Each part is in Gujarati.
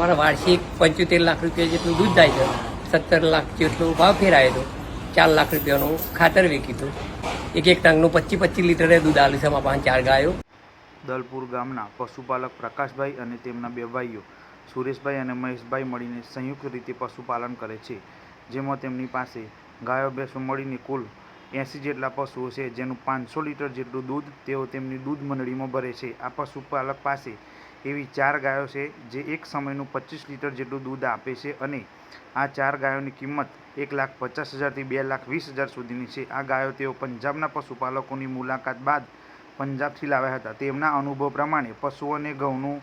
અમારા વાર્ષિક પંચોતેર લાખ રૂપિયા જેટલું દૂધ થાય છે. સત્તર લાખ જેટલો ભાવ ફેરાયો હતો. ચાર લાખ રૂપિયાનું ખાતર વેચી હતું. એક એક ટંકનું પચીસ પચીસ લીટરે દૂધ આલ્યું છે. અમારા પાંચ ચાર ગાયો. દલપુર ગામના પશુપાલક પ્રકાશભાઈ અને તેમના બે ભાઈઓ સુરેશભાઈ અને મહેશભાઈ મળીને સંયુક્ત રીતે પશુપાલન કરે છે. જેમાં તેમની પાસે ગાયો ભેંસો મળીને કુલ એંસી જેટલા પશુઓ છે જેનું પાંચસો લીટર જેટલું દૂધ તેઓ તેમની દૂધ મંડળીમાં ભરે છે. આ પશુપાલક પાસે એવી ચાર ગાયો છે જે એક સમયનું પચીસ લીટર જેટલું દૂધ આપે છે અને આ ચાર ગાયોની કિંમત એક લાખ પચાસ હજારથી બે લાખ વીસ હજાર સુધીની છે. આ ગાયો તેઓ પંજાબના પશુપાલકોની મુલાકાત બાદ પંજાબથી લાવ્યા હતા. તેમના અનુભવ પ્રમાણે પશુઓને ઘઉંનું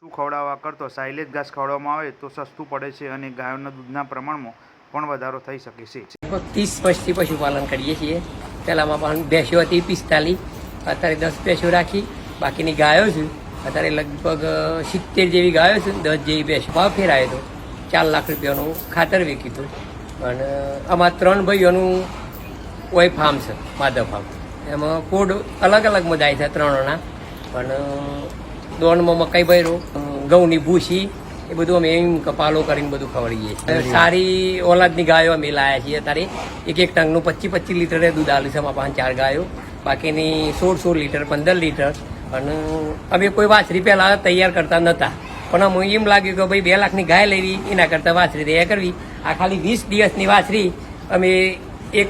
શું ખવડાવવા કરતો સાયલેજ ઘાસ ખવડાવવામાં આવે તો સસ્તું પડે છે અને ગાયોના દૂધના પ્રમાણમાં પણ વધારો થઈ શકે છે. ત્રીસ વર્ષથી પશુપાલન કરીએ છીએ. પહેલાંમાં પણ ભેંસો હતી પિસ્તાલીસ, અત્યારે દસ ભેંસો રાખી બાકીની ગાયો છે. અત્યારે લગભગ સિત્તેર જેવી ગાયો છે. દસ જેવી ભેંસો. ભાવ ફેરાયો હતો ચાર લાખ રૂપિયાનું ખાતર વેચ્યું હતું. અને આમાં ત્રણ ભાઈઓનું કોઈ ફાર્મ છે માધવ ફાર્મ. એમાં કોડ અલગ અલગ જાય છે ત્રણના. પણ દોણમાં મકાઈ ભર્યો ઘઉંની ભૂસી એ બધું અમે એમ કપાલો કરીને બધું ખવડીએ છીએ. સારી ઓલાદની ગાયો અમે લાયા છીએ અત્યારે. એક એક ટંગનું પચીસ પચીસ લીટરે દૂધ આલ્યું છે અમારા પાંચ ચાર ગાયો. બાકીની સોળ સોળ લીટર પંદર લીટર. અને અમે કોઈ વાછરી પહેલા તૈયાર કરતા નહોતા પણ અમને એમ લાગ્યું કે ભાઈ બે લાખની ગાય લેવી, એના કરતાં વાછરી તૈયાર કરવી. આ ખાલી વીસ દિવસની વાછરી અમે એક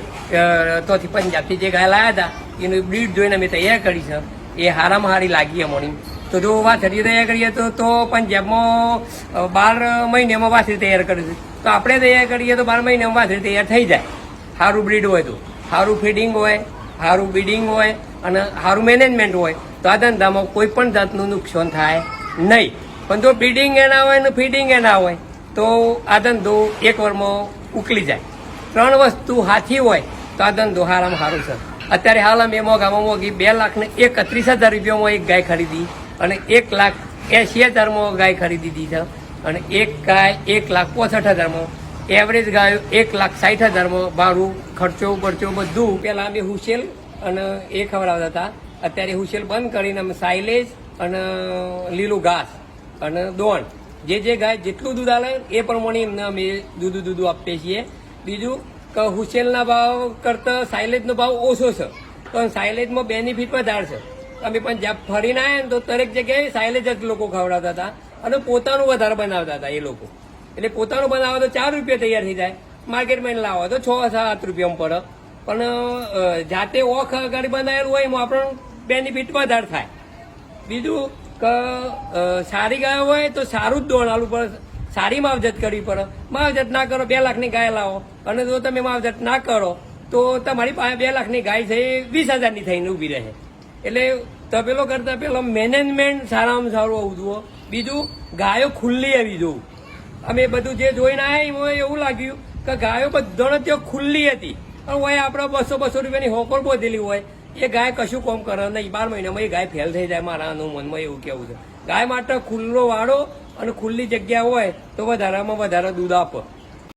તોથી પંજાબથી જે ગાય લાવ્યા હતા, એનું બ્રીડ જોઈને અમે તૈયાર કરી છે. એ હારામાં હારી લાગી અમને. તો જો વાછરી તૈયાર કરીએ તો તો પંજાબમાં બાર મહિનામાં વાછરી તૈયાર કરીશું તો આપણે તૈયાર કરીએ તો બાર મહિનામાં વાછરી તૈયાર થઈ જાય. સારું બ્રીડ હોય તો. સારું ફીડિંગ હોય સારું બીડિંગ હોય અને સારું મેનેજમેન્ટ હોય. તો આ ધંધામાં કોઈ પણ જાતનું નુકસાન થાય નહીં. પણ જો બ્રીડિંગ એના હોય ને ફીડિંગ એના હોય તો આ ધંધો એક વરમાં ઉકલી જાય. ત્રણ વસ્તુ હાથી હોય, તો આ ધંધો હારામાં સારું છે. અત્યારે હાલ અમે મોગામાં મોઘી બે લાખ ને એકત્રીસ હજાર રૂપિયામાં એક ગાય ખરીદી અને એક લાખ એસી હજારમાં ગાય ખરીદી છે. અને એક ગાય એક લાખ પોસઠ હજારમાં એવરેજ ગાયો એક લાખ સાઠ હજારમાં, ભાડું, ખર્ચો બરચો બધું. પહેલાં અમે હુસેલ અને એ ખવડાવતા હતા. અત્યારે હુસેલ બંધ કરીને અમે સાયલેજ અને લીલું ઘાસ અને દોણ, જે જે ગાય જેટલું દૂધ આલે એ પ્રમાણે એમને અમે દૂધ દૂધ આપીએ છીએ. બીજું કે હુસેલના ભાવ કરતાં સાયલેજનો ભાવ ઓછો છે. પણ સાયલેજમાં બેનિફિટ વધારે છે. અમે પણ જ્યાં ફરીને આવ્યા ને તો દરેક જગ્યાએ સાયલેજ જ લોકો ખવડાવતા હતા અને પોતાનું વધારે બનાવતા હતા એ લોકો. એટલે પોતાનું બનાવો તો ચાર રૂપિયા તૈયાર થઈ જાય. માર્કેટમાં લાવો તો છ, સાત રૂપિયામાં પડે. પણ જાતે ઓખ ગાડી બનાવેલું હોય એમાં આપણને બેનિફિટ વધારે થાય. બીજું કે સારી ગાય હોય તો સારું જ દોણ આલવું પડે. સારી માવજત કરવી પડે. માવજત ના કરો, બે લાખની ગાય લાવો. અને જો તમે માવજત ના કરો, તો તમારી પાસે બે લાખની ગાય છે એ વીસ હજારની થઈને ઊભી રહે. એટલે તપેલો કરતા પેલો મેનેજમેન્ટ સારામાં સારું હોવું જુઓ. બીજું, ગાયો ખુલ્લી આવી જોવું અમે બધું જે જોઈને આવ્યા એવું લાગ્યું કે ગાયો બધાને ત્યાં ખુલ્લી હતી. પણ હોય આપણે બસો બસો રૂપિયાની હોકર બોધેલી હોય. એ ગાય કશું કોમ કરે નહીં. બાર મહિનામાં એ ગાય ફેલ થઈ જાય મારા મનમાં એવું કેવું છે. ગાય માટે ખુલ્લો વાળો અને ખુલ્લી જગ્યા હોય તો વધારામાં વધારે દૂધ આપે.